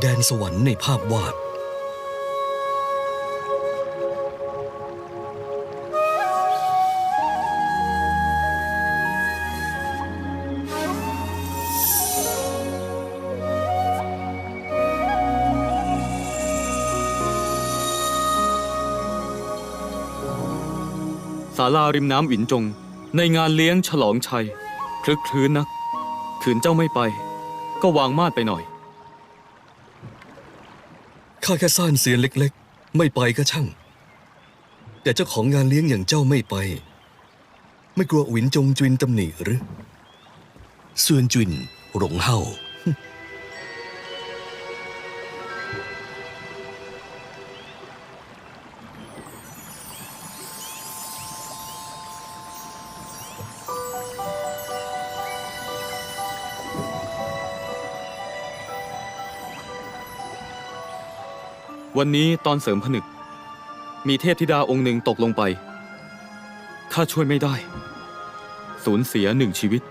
แดนสวรรค์ในภาพวาด ศาลาริมน้ำหวินจง ในงานเลี้ยงฉลองชัย คลึกคลื้นนัก ขืนเจ้าไม่ไป ก็วางมาดไปหน่อย ข้าแค่ซ่านเสียนเล็ก ๆ ไม่ไปก็ช่าง แต่เจ้าของงานเลี้ยงอย่างเจ้าไม่ไป ไม่กลัวหวินจงจุนตำหนิหรือ ส่วนจุนหลงเฮา วันนี้ตอนเสริมผนึก มีเทพธิดาองค์หนึ่งตกลงไป ข้าช่วยไม่ได้ สูญเสียหนึ่งชีวิต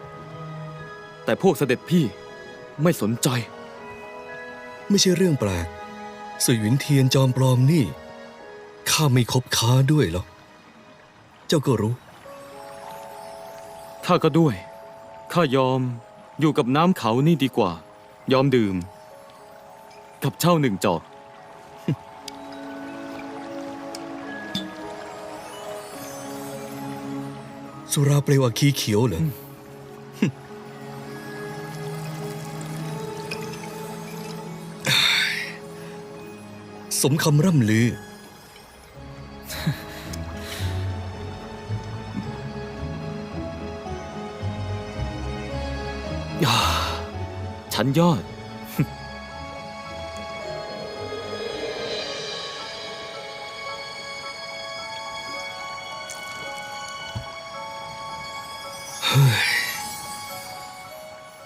แต่พวกเสด็จพี่ไม่สนใจ ไม่ใช่เรื่องแปลกสวยหวินเทียนจอมปลอมนี่ ข้าไม่คบค้าด้วยหรอก เจ้าก็รู้ ข้าก็ด้วย ข้ายอมอยู่กับน้ำเขานี่ดีกว่า ยอมดื่ม กับเช่าหนึ่งจอก สุราเปลวอาคีเขียวเหรอสมคำร่ำลืออ่าชั้นยอด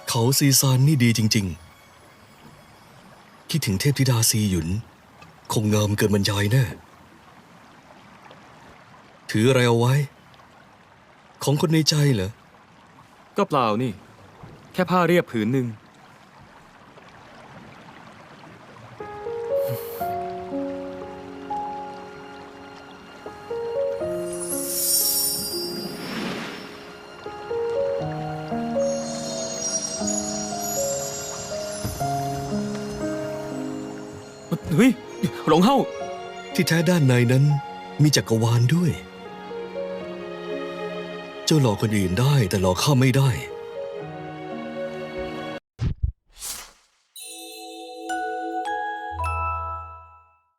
เขาซีซานนี่ดีจริง ๆ คิดถึงเทพธิดาซีหยุน คงงามเกินบรรยายแน่ถืออะไรเอาไว้ ของคนในใจเหรอ ก็เปล่านี่ แค่ผ้าเรียบผืนหนึ่ง เฮ้ยหลงเฮาที่แท้ด้านในนั้นมีจักรวาลด้วย เจ้าหลอกคนอื่นได้แต่หลอกข้าไม่ได้